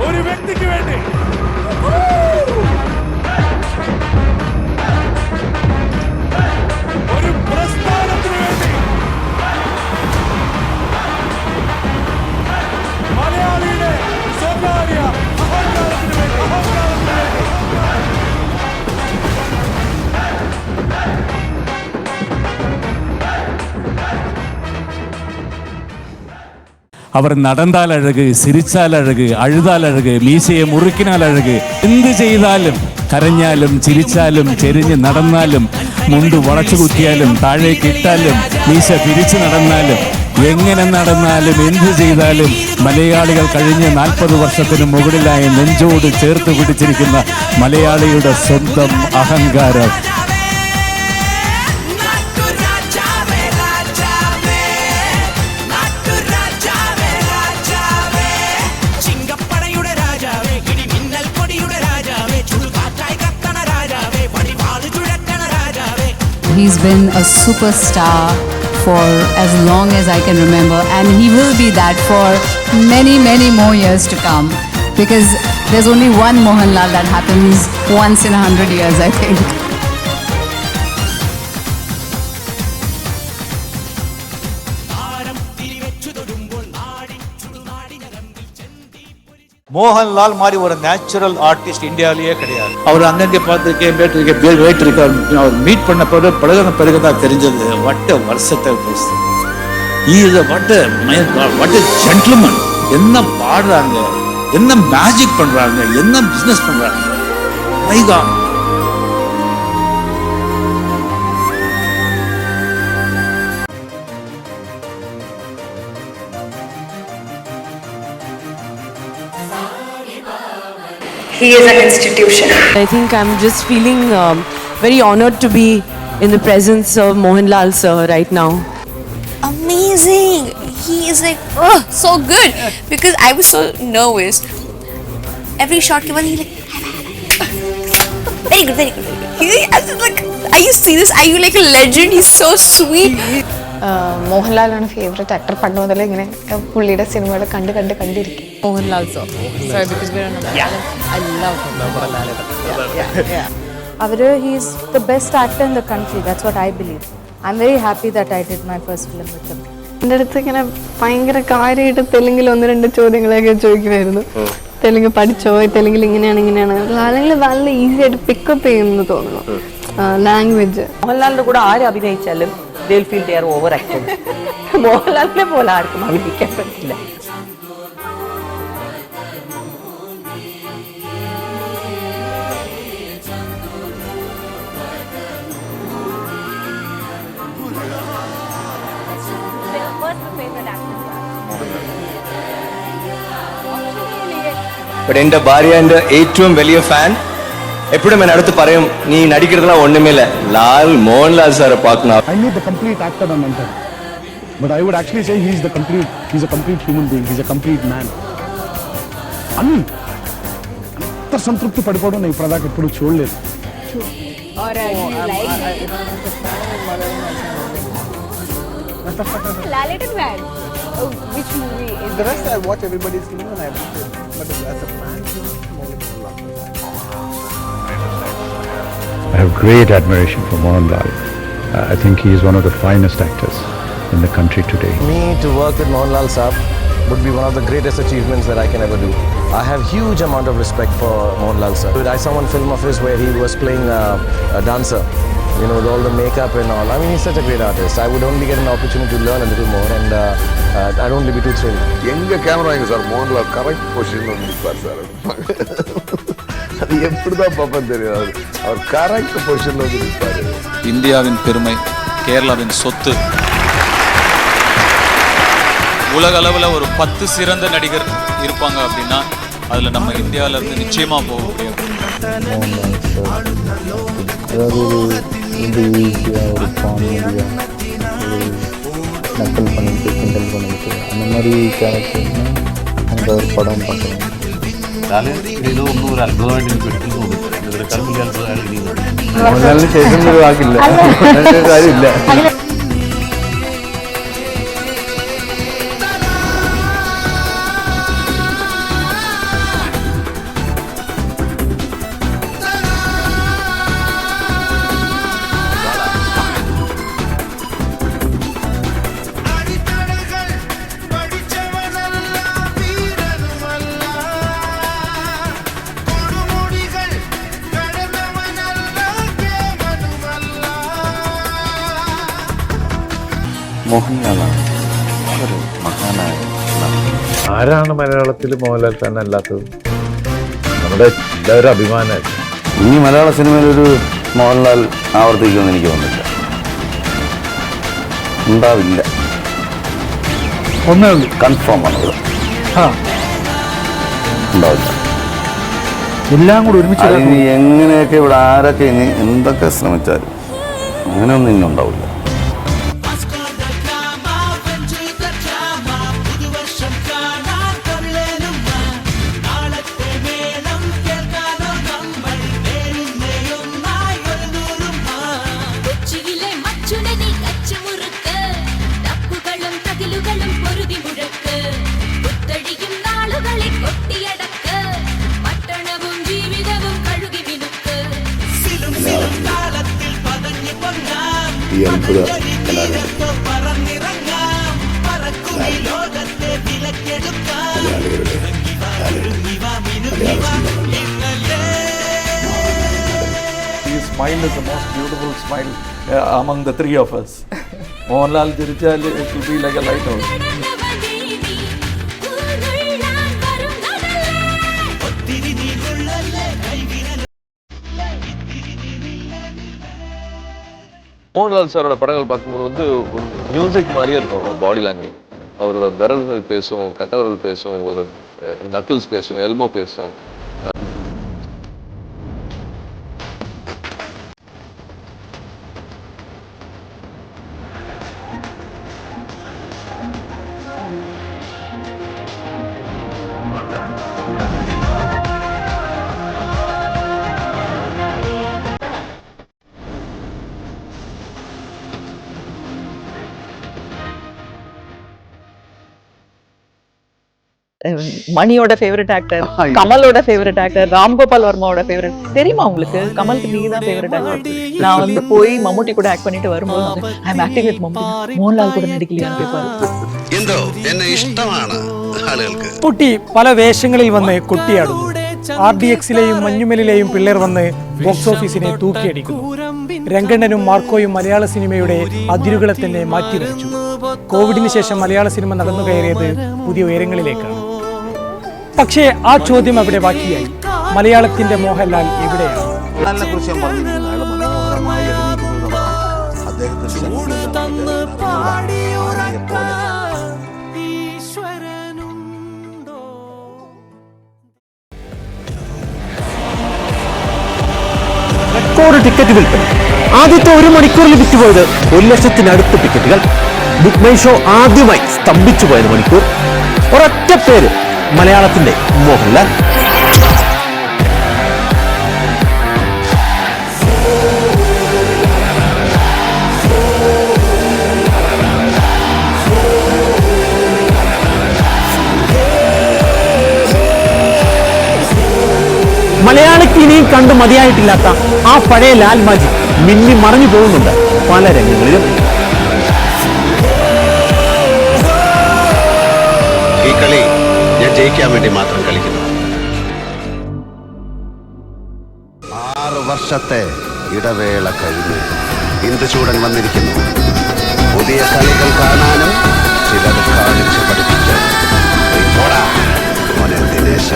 ഒരു വ്യക്തിക്ക് വേണ്ടി. അവർ നടന്നാൽ അഴക് സിരിച്ചാൽ അഴക് അഴുതാൽ അഴക് മീശയെ മുറുക്കിനാൽ അഴക് എന്ത് ചെയ്താലും കരഞ്ഞാലും ചിരിച്ചാലും ചെരിഞ്ഞ് നടന്നാലും മുണ്ട് വളച്ചു കുത്തിയാലും താഴേക്ക് ഇട്ടാലും മീശ തിരിച്ചു നടന്നാലും എങ്ങനെ നടന്നാലും എന്ത് ചെയ്താലും മലയാളികൾ കഴിഞ്ഞ നാൽപ്പത് വർഷത്തിന് മുകളിലായി നെഞ്ചോട് ചേർത്ത് പിടിച്ചിരിക്കുന്ന മലയാളിയുടെ സ്വന്തം അഹങ്കാരം. He's been a superstar for as long as I can remember, and he will be that for many, many more years to come. Because there's only one Mohanlal that happens once in a hundred years, I think. Mohanlal மாதிரி ஒரு natural artist இந்தியாவிலேயே கிடையாது. அவர் அங்கங்கே பார்த்துருக்கேன் பேட்டிருக்கேன் பேர் இருக்கார். அவர் meet பண்ண பிறகு பழகின பிறகு தான் தெரிஞ்சது. வட்ட வருஷத்தை இது வட்ட வட்ட ஜென்டில்மன் என்ன பாடுறாங்க? என்ன மேஜிக் பண்றாங்க? என்ன பிசினஸ் பண்றாங்க? He is an institution. I think I'm just feeling um, very honored to be in the presence of Mohanlal sir right now. amazing. He is like, oh, so good. Because I was so nervous. Every shot came on, he like, very good, very good. He, I was like, are you serious? Are you like a legend? He's so sweet. മോഹൻലാലാണ് favourite actor പണ്ട് മുതൽ ഇങ്ങനെ പുള്ളിയുടെ സിനിമകൾ കണ്ട് കണ്ട് കണ്ടിരിക്കും. Mohanlal so our he's the best actor in the country that's what I believe I'm very happy that I did my first film with that I did my first film with him. എന്റെ അടുത്ത് ഇങ്ങനെ ഭയങ്കര കാര്യമായിട്ട് തെലുങ്കിൽ ഒന്ന് രണ്ട് ചോദ്യങ്ങളൊക്കെ ചോദിക്കുമായിരുന്നു. തെലുങ്ക് പഠിച്ചോ? തെലുങ്കിൽ ഇങ്ങനെയാണ് ഇങ്ങനെയാണ്. അല്ലെങ്കിൽ നല്ല ഈസി ആയിട്ട് പിക്കപ്പ് ചെയ്യുന്നു തോന്നുന്നു. ലാംഗ്വേജ് മോഹൻലാലിന്റെ കൂടെ ആര് അഭിനയിച്ചാലും they feel they over acting മോഹൻലാലിനെ പോലെ ആർക്കും അഭിനയിക്കാൻ പറ്റില്ല. ബട്ട് എന്റെ ഭാര്യ എന്റെ ഏറ്റവും വലിയ ഫാൻ ఎప్పుడు మేము అడుగుతూ పరేం నీ నడిக்கிறதுలా ఒండుమేలే Lal Mohan Lal sir పాకున్నా I mean the complete actor అని అంటారు but I would actually say he's the complete he's a complete human being he's a complete man అని అంత సంతృప్తి పడిపోవడం నేను ఇప్పటిదాకా ఎప్పుడు చూడలేదు Lalit Band. Oh, which movie is The rest I watch everybody's giving and I watch it. But as a fan, I have great admiration for Mohanlal. Uh, I think he is one of the finest actors in the country today. Me to work with Mohanlal sir would be one of the greatest achievements that I can ever do. I have huge amount of respect for Mohanlal sir. I saw one film of his where he was playing a, a dancer, you know, with all the makeup and all. I mean, he's such a great artist. I would only get an opportunity to learn a little more and uh, uh, I'd only be too thrilled. எங்க camera எங்க sir? Mohanlal correct பொசிஷன்ல வந்து நிற்பார் sir. அது எப்படிதான் பார்ப்பேன் தெரியாது. அவர் correct பொசிஷன்ல வந்து நிற்பாரு இந்தியாவின் பெருமை கேரளாவின் சொத்து. உலக அளவில் ஒரு பத்து சிறந்த நடிகர் இருப்பாங்க அப்படின்னா அதில் நம்ம இந்தியாவில இருந்து நிச்சயமா போக முடியாது. ரொம்ப ஈஸியாக ஒரு காமெடியாக ஒரு நக்கல் பண்ணிட்டு கிண்டல் பண்ணிட்டு அந்த மாதிரி கேரக்டர்னா அந்த ஒரு படம் பார்க்கலாம் മോഹൻലാലിന് ശേഷം ഒരു വാക്കില്ല കാര്യമില്ല ഒരു മഹാനായ ആരാണ് മലയാളത്തിൽ മോഹൻലാൽ തന്നെ അല്ലാത്തത്? നമ്മുടെ എല്ലാവരും അഭിമാനമായിരുന്നു ഇനി മലയാള സിനിമയിൽ ഒരു മോഹൻലാൽ ആവർത്തിക്കുമെന്ന് എനിക്ക് തോന്നുന്നില്ല. ഉണ്ടാവില്ല. ഒന്നേ ഉള്ളൂ. കൺഫേം ആണത് ഉണ്ടാവില്ല. എല്ലാം കൂടി ഒരുമിച്ച് ഇനി എങ്ങനെയൊക്കെ ഇവിടെ ആരൊക്കെ ഇനി എന്തൊക്കെ ശ്രമിച്ചാലും അങ്ങനെയൊന്നും ഇനി ഉണ്ടാവില്ല. ഈ അത്ഭുത മലയാളികളുടെ smile is the most beautiful smile uh, among the three of us. Mohanlal ചിരിച്ചാൽ it will மோகன்லால் சாரோட படங்கள் பார்க்கும்போது வந்து ஒரு மியூசிக் மாதிரியே இருக்கும் பாடி லாங்குவேஜ் அவரோட விரல்கள் பேசும் கட்டவர்கள் பேசும் ஒரு நக்கிள்ஸ் பேசும் எல்மோ பேசும். மணியோட ஃபேவரட் ஆக்டர் கமலோட ஃபேவரட் ஆக்டர் ராம்கோபால் வர்மாவோட ஃபேவரட் தெரியுமா உங்களுக்கு கமலுக்கு நீங்க தான் ஃபேவரட் ஆக்டர் நான் வந்து போய் மம்முட்டி கூட ஆக்ட் பண்ணிட்டு வரும்போது I am acting with Mammootty Mohanlal கூட நடிக்கலையான்னு கேட்பாரு എന്തോ എന്നെ ഇഷ്ടമാണ് ആളുകൾക്ക് കുട്ടി പല വേഷങ്ങളിൽ വന്ന് കൊട്ടിയാടുന്നു ആർ ഡി എക്സിലെയും മഞ്ഞുമലിലെയും പിള്ളേർ വന്ന് ബോക്സ് ഓഫീസിനെ തൂക്കിയടിക്കുന്നു രംഗണ്ണനും മാർക്കോയും മലയാള സിനിമയുടെ അതിരുകളെ തന്നെ മാറ്റിവെച്ചു കോവിഡിന് ശേഷം മലയാള സിനിമ നടന്നു കയറിയത് പുതിയ ഉയരങ്ങളിലേക്കാണ് പക്ഷേ ആ ചോദ്യം അവിടെ ബാക്കിയായി. മലയാളത്തിന്റെ മോഹൻലാൽ എവിടെയാണ്? റെക്കോർഡ് ടിക്കറ്റ് വിൽപ്പന. ആദ്യത്തെ ഒരു മണിക്കൂറിൽ വിറ്റുപോയത് ഒരു ലക്ഷത്തിനടുത്ത് ടിക്കറ്റുകൾ ബുക്ക് മൈ ഷോ ആദ്യമായി സ്തംഭിച്ചു പോയത് മണിക്കൂർ. ഒരൊറ്റ പേര് മലയാളത്തിന്റെ മോഹൻലാൽ. മലയാളിക്ക് ഇനിയും കണ്ടു മതിയായിട്ടില്ലാത്ത ആ പഴയ ലാൽ മാജി മിന്നി മറിഞ്ഞു പോകുന്നുണ്ട്. പല രംഗങ്ങളിലും ജയിക്കാൻ വേണ്ടി മാത്രം കളിക്കുന്നു. ആറ് വർഷത്തെ ഇടവേള കഴിഞ്ഞു. ഇന്ദുചൂടൻ വന്നിരിക്കുന്നു. പുതിയ കളികൾ കാണാനും ചിലത് കാണിച്ച് പഠിപ്പിച്ചു. ദിനേശ.